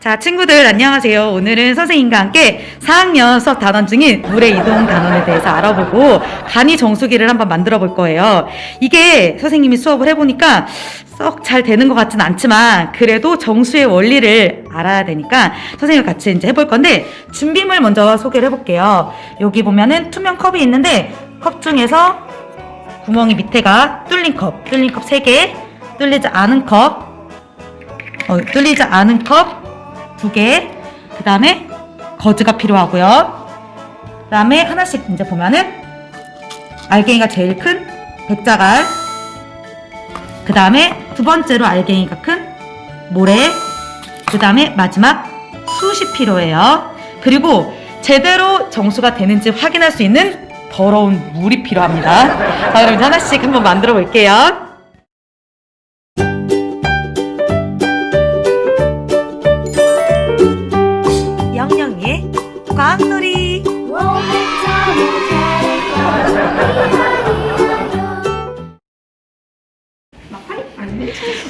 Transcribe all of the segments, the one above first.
자, 친구들 안녕하세요. 오늘은 선생님과 함께 4학년 수업 단원 중인 물의 이동 단원에 대해서 알아보고 간이 정수기를 한번 만들어 볼 거예요. 이게 선생님이 수업을 해보니까 썩 잘 되는 것 같진 않지만 그래도 정수의 원리를 알아야 되니까 선생님과 같이 이제 해볼 건데 준비물 먼저 소개를 해볼게요. 여기 보면은 투명 컵이 있는데 컵 중에서 구멍이 밑에가 뚫린 컵, 뚫린 컵 3개, 뚫리지 않은 컵, 어, 뚫리지 않은 컵 두 개, 그 다음에 거즈가 필요하고요. 그 다음에 하나씩 이제 보면은 알갱이가 제일 큰 백자갈, 그 다음에 두 번째로 알갱이가 큰 모래, 그 다음에 마지막 숯이 필요해요. 그리고 제대로 정수가 되는지 확인할 수 있는 더러운 물이 필요합니다. 자, 그럼 이제 하나씩 한번 만들어 볼게요.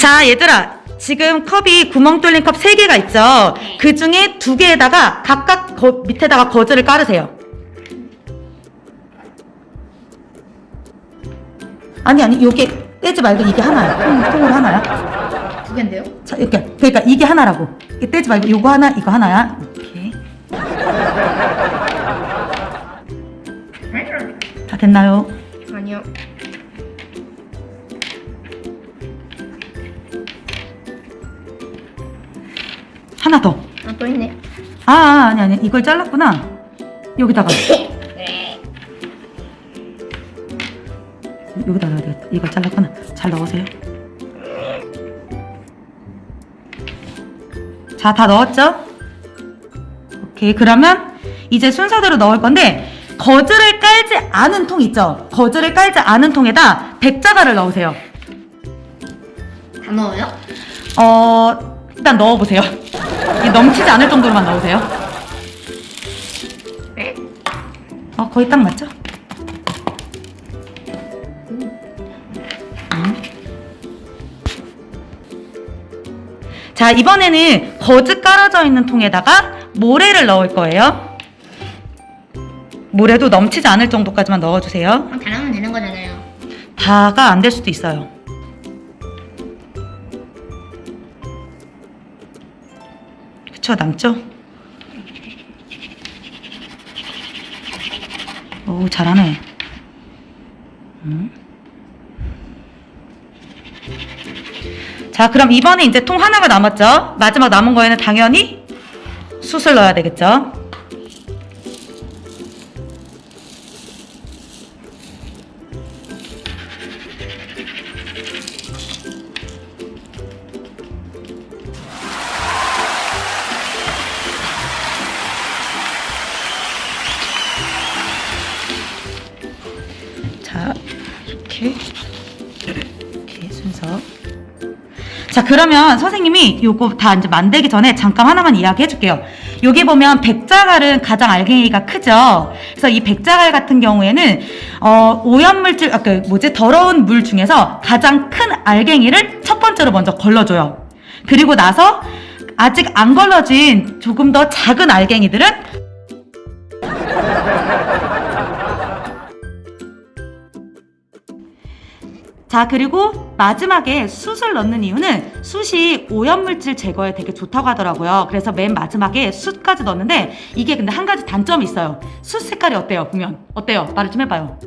자, 얘들아. 지금 컵이 구멍 뚫린 컵 3개가 있죠? 그 중에 두 개에다가 각각 거- 밑에다가 거즈를 깔으세요. 아니, 아니, 요게 떼지 말고 이게 하나야. 통, 통으로 하나야. 두 개인데요? 자, 이렇게. 그러니까 이게 하나라고. 이게 떼지 말고 요거 하나, 이거 하나야. 이렇게. 다 됐나요? 아니요. 하나 더. 아, 또 있네. 아, 아, 아니, 아니. 이걸 잘랐구나. 여기다가. 네. 여기다 넣어야 되겠다. 이걸 잘랐구나. 잘 넣으세요. 자, 다 넣었죠? 오케이. 그러면 이제 순서대로 넣을 건데, 거즈를 깔지 않은 통 있죠? 거즈를 깔지 않은 통에다 백자갈을 넣으세요. 다 넣어요? 어, 일단 넣어보세요. 이 넘치지 않을 정도로만 넣으세요. 네. 어, 거의 딱 맞죠? 음. 자, 이번에는 거즈 깔아져 있는 통에다가 모래를 넣을 거예요. 모래도 넘치지 않을 정도까지만 넣어주세요. 그럼 다 넣으면 되는 거잖아요. 다가 안 될 수도 있어요. 그쵸, 남죠? 오, 잘하네. 음. 자, 그럼 이번에 이제 통 하나가 남았죠? 마지막 남은 거에는 당연히 숯을 넣어야 되겠죠? 자, 그러면 선생님이 요거 다 이제 만들기 전에 잠깐 하나만 이야기 해 줄게요. 여기 보면 백자갈은 가장 알갱이가 크죠. 그래서 이 백자갈 같은 경우에는 어, 오염물질, 아, 그 뭐지 더러운 물 중에서 가장 큰 알갱이를 첫 번째로 먼저 걸러줘요. 그리고 나서 아직 안 걸러진 조금 더 작은 알갱이들은 자, 그리고 마지막에 숯을 넣는 이유는 숯이 오염물질 제거에 되게 좋다고 하더라고요. 그래서 맨 마지막에 숯까지 넣는데 이게 근데 한 가지 단점이 있어요. 숯 색깔이 어때요? 보면 어때요? 말을 좀 해봐요.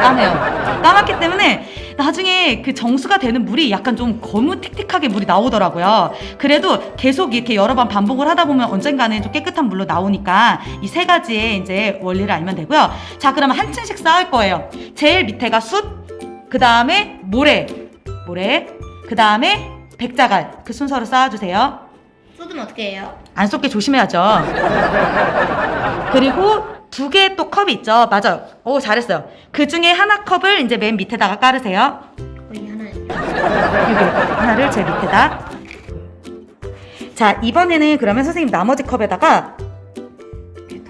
까매요. 까맣기 때문에 나중에 그 정수가 되는 물이 약간 좀 거무틱틱하게 물이 나오더라고요. 그래도 계속 이렇게 여러 번 반복을 하다 보면 언젠가는 좀 깨끗한 물로 나오니까 이 세 가지의 이제 원리를 알면 되고요. 자, 그러면 한 층씩 쌓을 거예요. 제일 밑에가 숯, 그 다음에 모래, 모래, 그 다음에 백자갈 그 순서로 쌓아주세요. 쏟으면 어떻게 해요? 안 쏟게 조심해야죠. 그리고 두 개 또 컵이 있죠. 맞아요. 오, 잘했어요. 그 중에 하나 컵을 이제 맨 밑에다가 깔으세요. 거의 하나. 여기 하나를 제일 밑에다. 자, 이번에는 그러면 선생님 나머지 컵에다가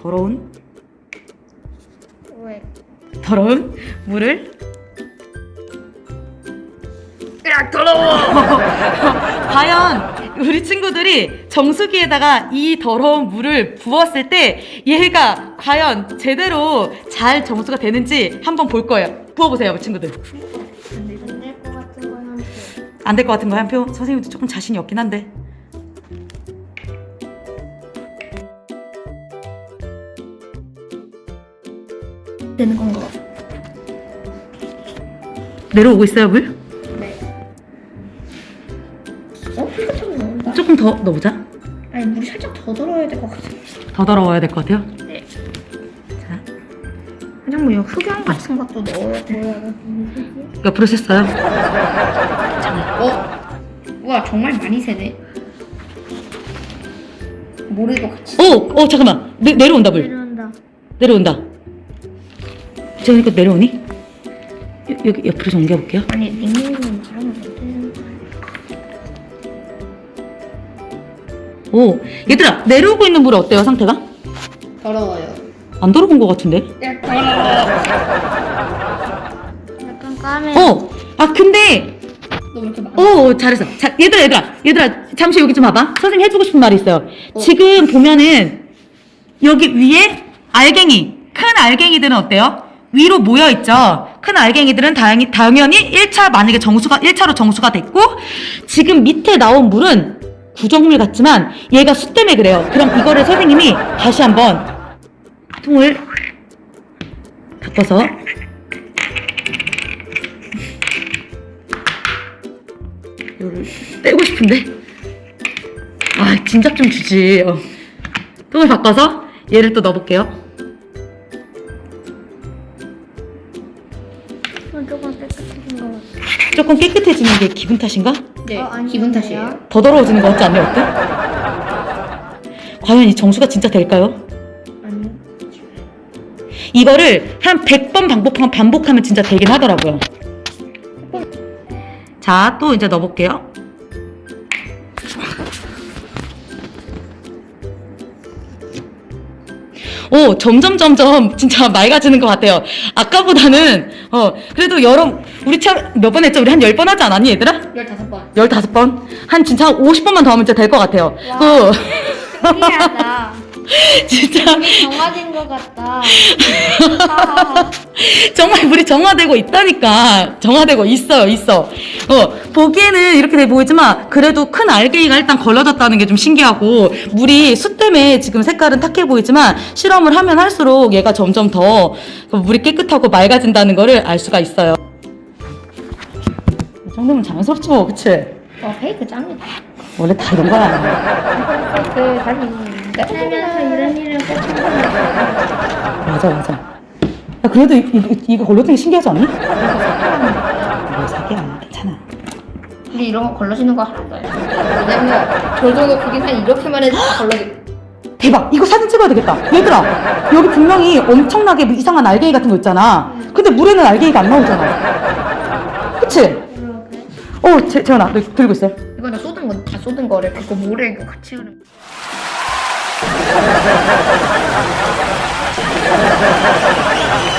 더러운, 왜? 더러운 물을 더러워. 과연 우리 친구들이 정수기에다가 이 더러운 물을 부었을 때 얘가 과연 제대로 잘 정수가 되는지 한번 볼 거예요. 부어보세요, 우리 친구들. 안될 것 같은 건안될 것 같은 거한 표? 선생님도 조금 자신이 없긴 한데. 되는 건가? 내려오고 있어요, 물? 더 넣어보자. 아니 물이 살짝 더 들어야 될 것 같아. 더 더러워야 될 것 같아요. 네. 자, 그냥 뭐 흑연 같은 것도 넣어야 돼. 옆으로 셌어요. 어? 와 정말 많이 새네. 모래도 같이. 오, 어, 잠깐만. 내, 내려온다, 물. 내려온다. 내려온다. 제가 이거 내려오니? 여, 여기 옆으로 좀 옮겨볼게요. 아니 닉네임은 말하면 안 되는 오, 얘들아, 내려오고 있는 물 어때요, 상태가? 더러워요. 안 더러운 것 같은데? 약간 까매. 어, 아, 근데, 너왜 이렇게 많아? 오, 잘했어. 자, 얘들아, 얘들아, 얘들아, 잠시 여기 좀 봐봐. 선생님 해주고 싶은 말이 있어요. 어. 지금 보면은, 여기 위에 알갱이, 큰 알갱이들은 어때요? 위로 모여 있죠. 큰 알갱이들은 당연히, 당연히 1차 만약에 정수가 1차로 정수가 됐고 지금 밑에 나온 물은 구정물 같지만 얘가 수 때문에 그래요. 그럼 이거를 선생님이 다시 한번 통을 바꿔서 이거를 떼고 싶은데 아 진작 좀 주지. 어. 통을 바꿔서 얘를 또 넣어볼게요. 조금 깨끗해진 것 같아. 조금 깨끗해지는 게 기분 탓인가? 네, 어. 기분 탓이에요. 더 더러워지는 것 같지 않나요? 어때? 과연 이 정수가 진짜 될까요? 아니. 이거를 한 100번 반복하면, 반복하면 진짜 되긴 하더라고요. 자, 또 이제 넣어볼게요. 오, 점점, 점점, 진짜 맑아지는 것 같아요. 아까보다는, 어, 그래도 여러, 우리 참, 몇번 했죠? 우리 한 10번 하지 않았니, 얘들아? 15번. 15번? 한 진짜 한 50번만 더 하면 진짜 될 것 같아요. 와. 그, 신기하다. 진짜, 정화된 것 같다. 정말 물이 정화되고 있다니까. 정화되고 있어요, 있어. 어, 보기에는 이렇게 돼 보이지만, 그래도 큰 알갱이가 일단 걸러졌다는 게 좀 신기하고, 물이 수 때문에 지금 색깔은 탁해 보이지만, 실험을 하면 할수록 얘가 점점 더 물이 깨끗하고 맑아진다는 거를 알 수가 있어요. 이 정도면 자연스럽지 뭐, 그치? 와, 페이크 짱이다. 원래 다 이런 거야. 페이크 다시. 살면서 이런 일을 꼭 맞아, 맞아. 야, 그래도 이, 이, 이거 걸러진 게 신기하지 않니? 근데 이런 거 걸러지는 거 하나도 아니야. 왜냐면 저절로 그게 한 이렇게만 해도 다 걸러지. 대박! 이거 사진 찍어야 되겠다. 얘들아, 여기 분명히 엄청나게 뭐 이상한 알갱이 같은 거 있잖아. 근데 물에는 알갱이가 안 나오잖아. 그치? 어, 재, 재현아, 너 들고 있어. 이거 다 쏟은 거, 다 쏟은 거를 그거 모래 이거 같이 흐르면.